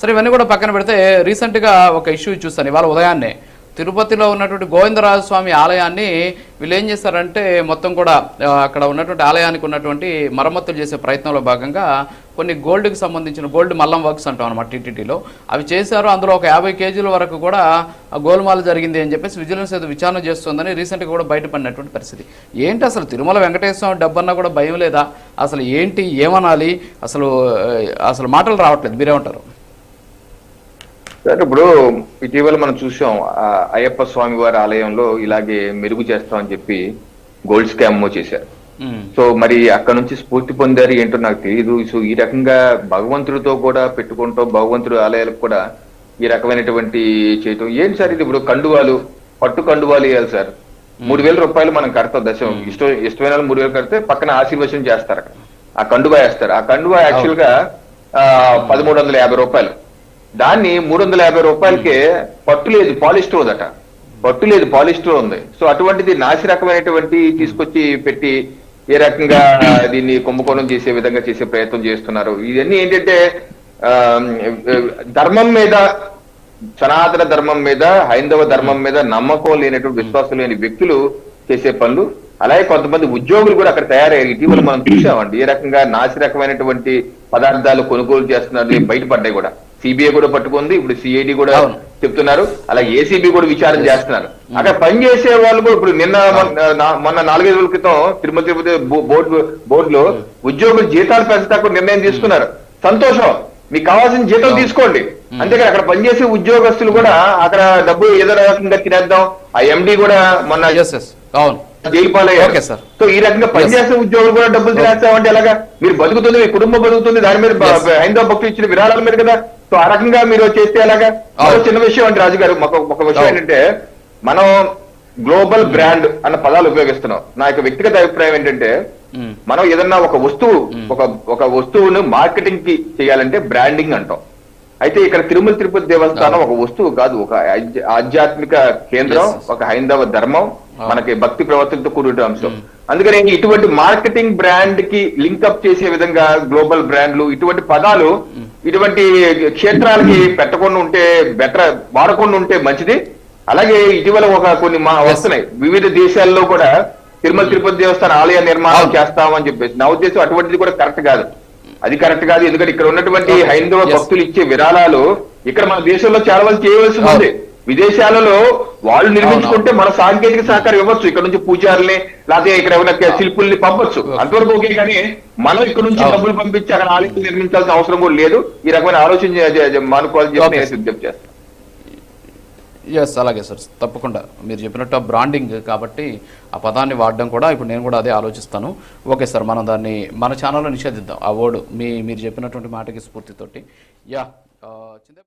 సరే ఇవన్నీ కూడా పక్కన పెడితే రీసెంట్గా ఒక ఇష్యూ చూస్తాను ఇవాళ ఉదయాన్నే. తిరుపతిలో ఉన్నటువంటి గోవిందరాజ స్వామి ఆలయాన్ని వీళ్ళు ఏం చేశారంటే మొత్తం కూడా అక్కడ ఉన్నటువంటి ఆలయానికి ఉన్నటువంటి మరమ్మతులు చేసే ప్రయత్నంలో భాగంగా కొన్ని గోల్డ్కి సంబంధించిన గోల్డ్ మల్లం వర్క్స్ అంటాం అనమాట టీటీడీలో అవి చేశారు. అందులో ఒక యాభై కేజీల వరకు కూడా గోల్మాల జరిగింది అని చెప్పేసి విజిలెన్స్ ఏదో విచారణ చేస్తుందని రీసెంట్గా కూడా బయటపడినటువంటి పరిస్థితి. ఏంటి అసలు తిరుమల వెంకటేశ్వర స్వామి డబ్బన్నా కూడా భయం లేదా? అసలు ఏంటి? ఏమనాలి? అసలు అసలు మాటలు రావట్లేదు. మీరేమంటారు? సార్ ఇప్పుడు ఇటీవల మనం చూసాం అయ్యప్ప స్వామి వారి ఆలయంలో ఇలాగే మెరుగు చేస్తామని చెప్పి గోల్డ్ స్కామ్ చేశారు. సో మరి అక్కడ నుంచి స్ఫూర్తి పొందారు ఏంటో నాకు తెలియదు సో ఈ రకంగా భగవంతుడితో కూడా పెట్టుకుంటాం భగవంతుడి ఆలయాలకు కూడా ఈ రకమైనటువంటి చేయటం. ఏంటి సార్ ఇది ఇప్పుడు కండువాలు? పట్టు కండువాలు వేయాలి సార్. మూడు వేల రూపాయలు మనం కడతాం దశం. ఇష్టం ఇష్టమైన మూడు వేలు కడితే పక్కన ఆశీర్వచనం చేస్తారు అక్కడ. ఆ కండువా వేస్తారు. ఆ కండువా యాక్చువల్గా పదమూడు వందల యాభై రూపాయలు. దాన్ని మూడు వందల యాభై రూపాయలకే పట్టు లేదు పాలిస్టర్ ఉందట పట్టు లేదు పాలిస్టర్ ఉంది. సో అటువంటిది నాసి రకమైనటువంటి తీసుకొచ్చి పెట్టి ఏ రకంగా దీన్ని కుంభకోణం చేసే విధంగా చేసే ప్రయత్నం చేస్తున్నారు. ఇవన్నీ ఏంటంటే ఆ, ధర్మం మీద సనాతన ధర్మం మీద హైందవ ధర్మం మీద నమ్మకం లేనటువంటి విశ్వాసం లేని వ్యక్తులు చేసే పనులు. అలాగే కొంతమంది ఉద్యోగులు కూడా అక్కడ తయారయ్యారు. ఇటీవల మనం చూసామండి ఏ రకంగా నాసి రకమైనటువంటి పదార్థాలు కొనుగోలు చేస్తున్నారు బయటపడ్డాయి కూడా. సిబిఐ కూడా పట్టుకుంది ఇప్పుడు సిఐడి కూడా. చెప్తున్నారు అలాగే ఏసీబీ కూడా విచారణ చేస్తున్నారు. అక్కడ పనిచేసే వాళ్ళు కూడా ఇప్పుడు నిన్న మొన్న- నా- మొన్న నాలుగైదు రోజుల క్రితం తిరుమల తిరుపతి బోర్డు బోర్డులో ఉద్యోగులు జీతాలు పెంచడానికి నిర్ణయం తీసుకున్నారు. సంతోషం. మీకు కావాల్సిన జీతం తీసుకోండి. అంతేకాని అక్కడ పనిచేసే ఉద్యోగస్తులు కూడా అక్కడ డబ్బు ఏదో రకంగా తినేద్దాం. ఆ ఎండి కూడా మొన్న అవును. సో ఈ రకంగా పనిచేసే ఉద్యోగులు కూడా డబ్బులు తినేస్తామంటే ఎలాగా? మీరు బతుకుతుంది మీ కుటుంబం బతుకుతుంది దాని మీద. హైందవ భక్తులు ఇచ్చిన విరాళాల మీద కదా? సో ఆ రకంగా మీరు చేస్తే ఎలాగా. చిన్న విషయం అంటే రాజు గారు ఒక విషయం. ఏంటంటే మనం గ్లోబల్ బ్రాండ్ అన్న పదాలు ఉపయోగిస్తున్నాం. నా యొక్క వ్యక్తిగత అభిప్రాయం ఏంటంటే మనం ఏదన్నా ఒక వస్తువు ఒక ఒక వస్తువును మార్కెటింగ్కి చేయాలంటే బ్రాండింగ్ అంటాం. అయితే ఇక్కడ తిరుమల తిరుపతి దేవస్థానం ఒక వస్తువు కాదు. ఒక ఆధ్య- ఆధ్యాత్మిక కేంద్రం. ఒక హైందవ ధర్మం మనకి భక్తి ప్రవర్తనతో కూడిన అంశం. అందుకని ఇటువంటి మార్కెటింగ్ బ్రాండ్కి లింకప్ చేసే విధంగా గ్లోబల్ బ్రాండ్లు ఇటువంటి పదాలు ఇటువంటి క్షేత్రాలకి పెట్టకుండా ఉంటే బెటర్ వాడకుండా ఉంటే మంచిది. అలాగే ఇటీవల ఒక కొన్ని మా వస్తున్నాయి. వివిధ దేశాల్లో కూడా తిరుమల తిరుపతి దేవస్థాన ఆలయ నిర్మాణం. చేస్తామని చెప్పేసి. నా ఉద్దేశం అటువంటిది కూడా కరెక్ట్ కాదు. అది కరెక్ట్ కాదు. ఎందుకంటే ఇక్కడ ఉన్నటువంటి. హైందవ. భక్తులు ఇచ్చే విరాళాలు ఇక్కడ మన దేశంలో చాలా మంది చేయవలసి ఉంది. విదేశాలలో వాళ్ళు నిర్మించుకుంటే మన సాంకేతిక సహకారం ఇవ్వచ్చు. ఇక్కడ నుంచి పూజారుల్ని లేకపోతే ఇక్కడ ఏమైనా శిల్పుల్ని పంపొచ్చు. అంతవరకు ఓకే కానీ మనం ఇక్కడ నుంచి. డబ్బులు పంపించి అక్కడ ఆలయం నిర్మించాల్సిన అవసరం కూడా లేదు. ఈ రకమైన ఆలోచన మానుకోవాలని చెప్పి. నేను విజ్ఞప్తి చేస్తాను. ఎస్ అలాగే సార్ తప్పకుండా. మీరు చెప్పినట్టు ఆ బ్రాండింగ్ కాబట్టి ఆ పదాన్ని వాడడం కూడా ఇప్పుడు నేను కూడా అదే ఆలోచిస్తాను. ఓకే సార్ మనం దాన్ని మన ఛానల్లో నిషేధిద్దాం. ఆ వర్డ్ మీ మీరు చెప్పినటువంటి మాటకి స్ఫూర్తితోటి. యా చింత